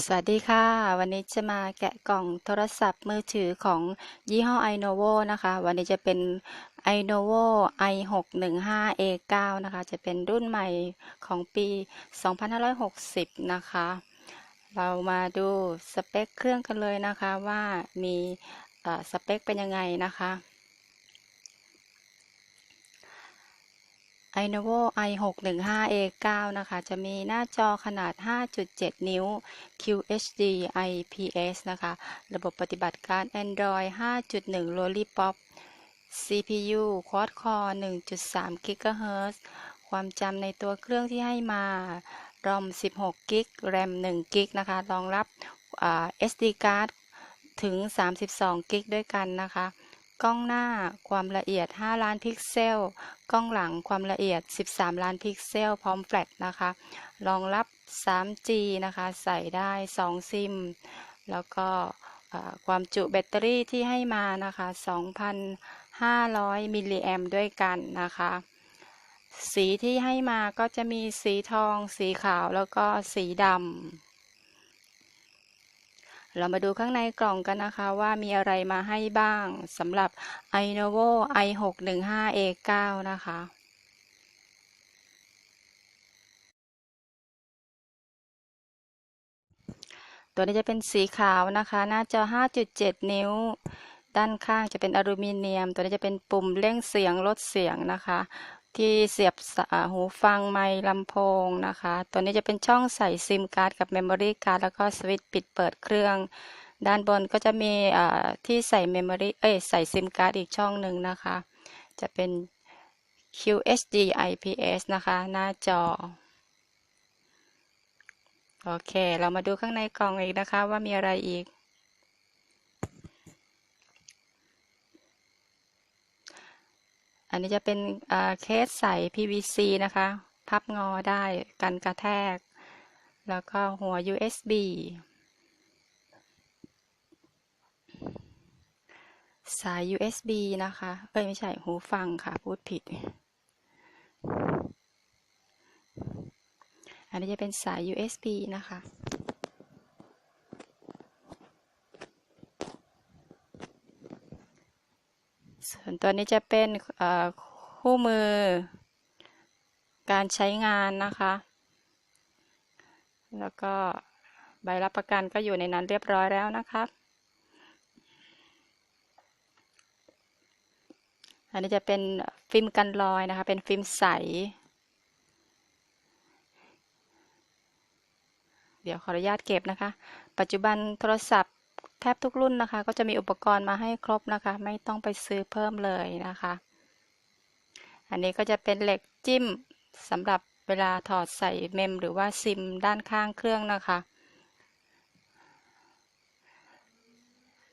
สวัสดีค่ะ วันนี้จะมาแกะกล่องโทรศัพท์มือถือของยี่ห้อ iNovo นะคะ วันนี้จะเป็น iNovo i615A9 นะคะ จะเป็นรุ่นใหม่ของปี 2560 นะคะ เรามาดูสเปคเครื่องกันเลยนะคะว่ามีสเปคเป็นยังไงนะคะ iNovo i615A9 นะคะ จะมีหน้าจอขนาด 5.7 นิ้ว QHD IPS นะคะ ระบบปฏิบัติการ Android 5.1 Lollipop CPU Quad Core 1.3 GHz ความจำในตัวเครื่องที่ให้มา ROM 16 GB RAM 1 GB นะคะ รองรับ SD card ถึง 32 GB ด้วยกันนะคะ กล้องหน้าความละเอียด 5 ล้านพิกเซล กล้องหลังความละเอียด 13 ล้านพิกเซล พร้อมแฟลชนะคะ รองรับ 3G นะคะ ใส่ได้ 2 ซิม แล้วก็ความจุแบตเตอรี่ที่ให้มานะคะ 2,500 มิลลิแอมด้วยกันนะคะ สีที่ให้มาก็จะมีสีทอง สีขาว แล้วก็สีดำ เรามาดูข้างในกล่องกันนะคะว่ามีอะไรมาให้บ้างสำหรับ iNovo i615A9 นะคะ ตัวนี้จะเป็นสีขาวนะคะ หน้าจอ 5.7 นิ้ว ด้านข้างจะเป็นอลูมิเนียม ตัวนี้จะเป็นปุ่มเร่งเสียงลดเสียงนะคะ ที่เสียบหูฟังไมค์ลำโพงนะคะ ตัวนี้จะเป็นช่องใส่ซิมการ์ดกับเมมโมรี่การ์ดแล้วก็สวิตช์ปิดเปิดเครื่อง ด้านบนก็จะมีที่ใส่เมมโมรี่เอ้ยใส่ซิมการ์ดอีกช่องหนึ่งนะคะ จะเป็น QHD IPS นะคะ หน้าจอ โอเค เรามาดูข้างในกล่องอีกนะคะว่ามีอะไรอีก อันนี้จะเป็นเคสใส PVC นะคะ พับงอได้กันกระแทก แล้วก็หัว USB สาย USB นะคะ เอ้ยไม่ใช่หูฟังค่ะพูดผิด อันนี้จะเป็นสาย USB นะคะ ส่วนตัวนี้จะเป็นคู่มือ การใช้งานนะคะ แล้วก็ใบรับประกันก็อยู่ในนั้นเรียบร้อยแล้วนะครับอันนี้จะเป็นฟิล์มกันรอยนะคะ เป็นฟิล์มใส เดี๋ยวขออนุญาตเก็บนะคะ ปัจจุบันโทรศัพท์ แทบทุกรุ่นนะคะ ก็จะมีอุปกรณ์มาให้ครบนะคะ ไม่ต้องไปซื้อเพิ่มเลยนะคะ อันนี้ก็จะเป็นเหล็กจิ้มสำหรับเวลาถอดใส่เมมหรือว่าซิมด้านข้างเครื่องนะคะ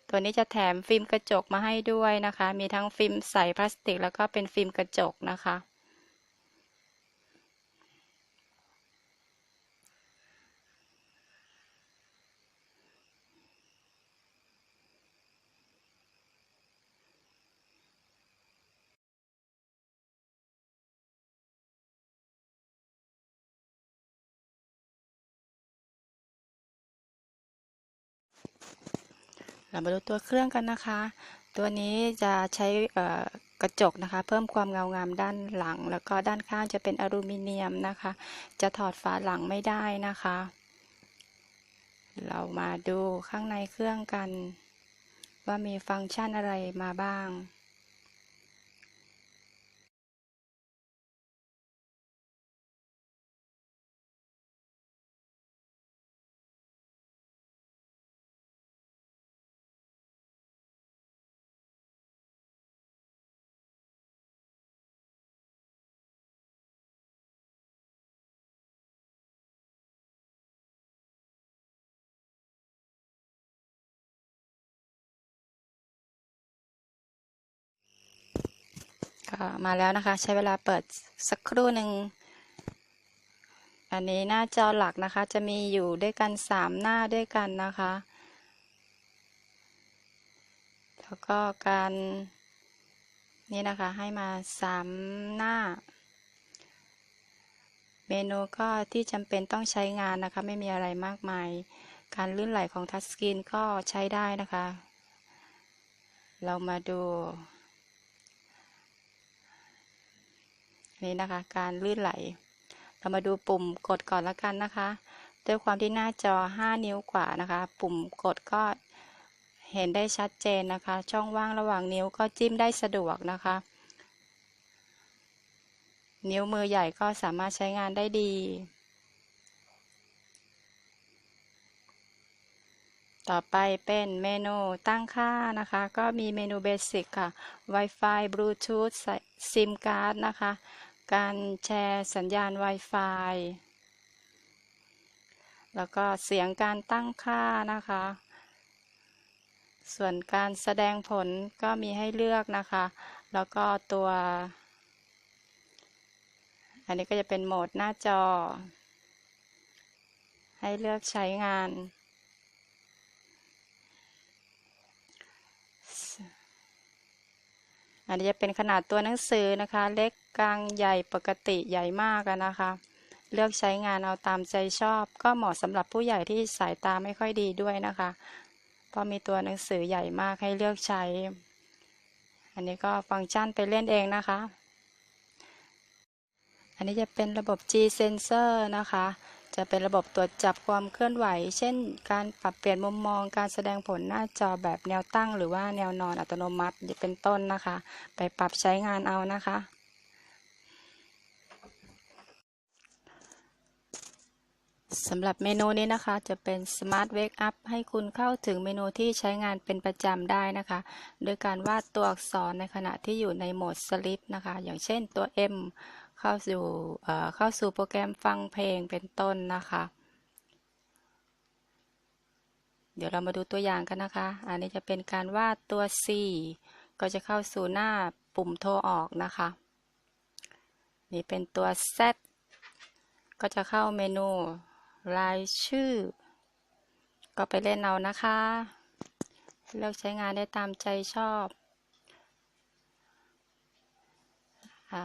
ตัวนี้จะแถมฟิล์มกระจกมาให้ด้วยนะคะ มีทั้งฟิล์มใสพลาสติก แล้วก็เป็นฟิล์มกระจกนะคะ เรามาดูตัวเครื่องกันนะคะ ตัวนี้จะใช้กระจกนะคะ เพิ่มความเงางามด้านหลัง แล้วก็ด้านข้างจะเป็นอลูมิเนียมนะคะ จะถอดฝาหลังไม่ได้นะคะ เรามาดูข้างในเครื่องกัน ว่ามีฟังก์ชันอะไรมาบ้าง มาแล้วนะคะ ใช้เวลาเปิดสักครู่หนึ่ง อันนี้หน้าจอหลักนะคะ จะมีอยู่ด้วยกันสามหน้าด้วยกันนะคะ แล้วก็การนี่นะคะ ให้มาสามหน้า เมนูก็ที่จำเป็นต้องใช้งานนะคะ ไม่มีอะไรมากมาย การลื่นไหลของทัชสกรีนก็ใช้ได้นะคะ เรามาดู นี่นะคะ การลื่นไหล เรามาดูปุ่มกดก่อนล้วกันนะคะ ด้วยความที่หน้าจอ 5 นิ้วกว่านะคะ ปุ่มกดก็เห็นได้ชัดเจนนะคะ ช่องว่างระหว่างนิ้วก็จิ้มได้สะดวกนะคะ นิ้วมือใหญ่ก็สามารถใช้งานได้ดี ต่อไปเป็นเมนูตั้งค่านะคะ ก็มีเมนูเบสิกค่ะ Wi-Fi Bluetooth SIM card นะคะ การแชร์สัญญาณ Wi-Fi แล้วก็เสียงการตั้งค่านะคะ ส่วนการแสดงผลก็มีให้เลือกนะคะ แล้วก็ตัว อันนี้ก็จะเป็นโหมดหน้าจอ ให้เลือกใช้งาน อันนี้จะเป็นขนาดตัวหนังสือนะคะ เล็กกลางใหญ่ปกติใหญ่มากนะคะ เลือกใช้งานเอาตามใจชอบ ก็เหมาะสำหรับผู้ใหญ่ที่สายตาไม่ค่อยดีด้วยนะคะเพราะมีตัวหนังสือใหญ่มากให้เลือกใช้ อันนี้ก็ฟังก์ชันไปเล่นเองนะคะ อันนี้จะเป็นระบบ G sensor นะคะ จะเป็นระบบตรวจจับความเคลื่อนไหว เช่น การปรับเปลี่ยนมุมมอง การแสดงผลหน้าจอแบบแนวตั้ง หรือว่าแนวนอนอัตโนมัติเป็นต้นนะคะ ไปปรับใช้งานเอานะคะสำหรับเมนูนี้นะคะจะเป็น Smart Wake Up ให้คุณเข้าถึงเมนูที่ใช้งานเป็นประจำได้นะคะ โดยการวาดตัวอักษรในขณะที่อยู่ในโหมด Sleep นะคะ อย่างเช่นตัว M เข้าสู่เข้าสู่โปรแกรมฟังเพลงเป็นต้นนะคะ เดี๋ยวเรามาดูตัวอย่างกันนะคะ อันนี้จะเป็นการวาดตัว C ก็จะเข้าสู่หน้าปุ่มโทรออกนะคะ นี่เป็นตัว Z ก็จะเข้าเมนูรายชื่อ ก็ไปเล่นเอานะคะ เลือกใช้งานได้ตามใจชอบ อ่า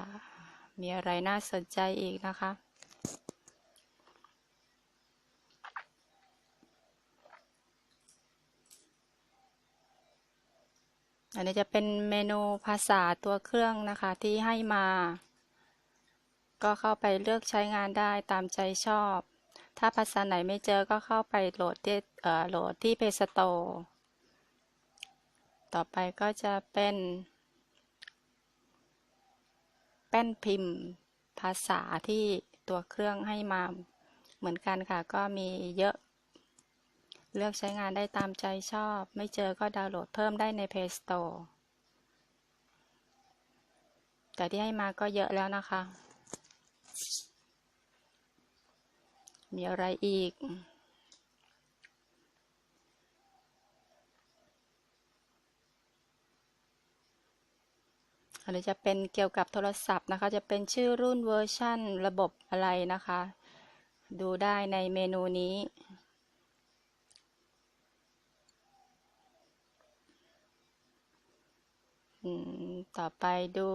มีอะไรน่าสนใจอีกนะคะ อันนี้จะเป็นเมนูภาษาตัวเครื่องนะคะที่ให้มา ก็เข้าไปเลือกใช้งานได้ตามใจชอบ ถ้าภาษาไหนไม่เจอก็เข้าไปโหลดที่โหลดที่ Play Store ต่อไปก็จะเป็น ป้นพิมพ์ ภาษาที่ตัวเครื่องให้มาเหมือนกันค่ะ ก็มีเยอะ เลือกใช้งานได้ตามใจชอบ ไม่เจอก็ดาวน์โหลดเพิ่มได้ใน Play Store แต่ที่ให้มาก็เยอะแล้วนะคะ มีอะไรอีก อันนี้จะเป็นเกี่ยวกับโทรศัพท์นะคะ จะเป็นชื่อรุ่นเวอร์ชั่นระบบอะไรนะคะ ดูได้ในเมนูนี้ ต่อไปดู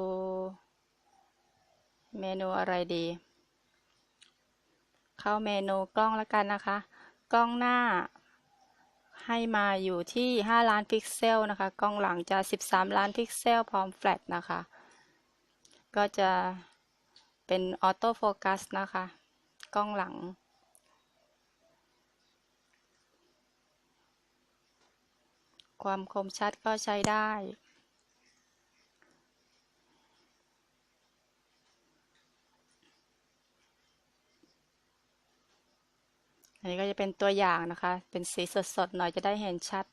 เมนูอะไรดี เข้าเมนูกล้องแล้วกันนะคะ กล้องหน้า ให้มาอยู่ที่ 5 ล้านพิกเซลนะคะ กล้องหลังจะ 13 ล้านพิกเซล พร้อมแฟลชนะคะ ก็จะเป็นออโต้โฟกัสนะคะ กล้องหลัง ความคมชัดก็ใช้ได้ อันนี้ก็จะเป็นตัวอย่างนะคะ เป็นสีสดๆหน่อยจะได้เห็นชัด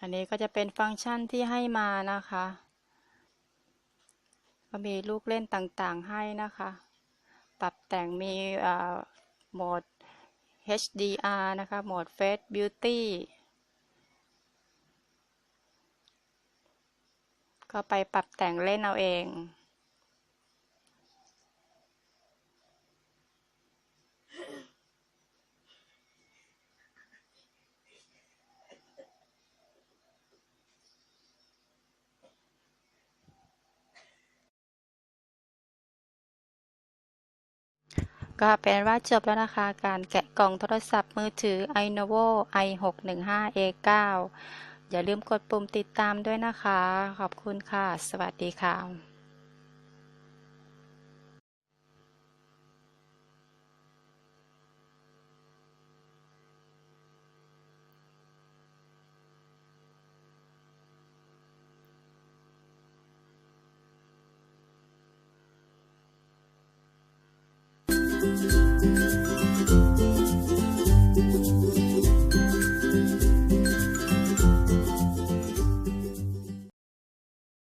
อันนี้ก็จะเป็นฟังก์ชันที่ให้มานะคะ ก็มีลูกเล่นต่างๆให้นะคะ ปรับแต่งมีโหมด HDR นะคะ โหมด Face Beauty ก็ไปปรับแต่งเล่นเอาเองก็เป็นว่าจบแล้วนะคะ การแกะกล่องโทรศัพท์มือถือ lenovo i 6 1 5 a 9 อย่าลืมกดปุ่มติดตามด้วยนะคะ ขอบคุณค่ะ สวัสดีค่ะ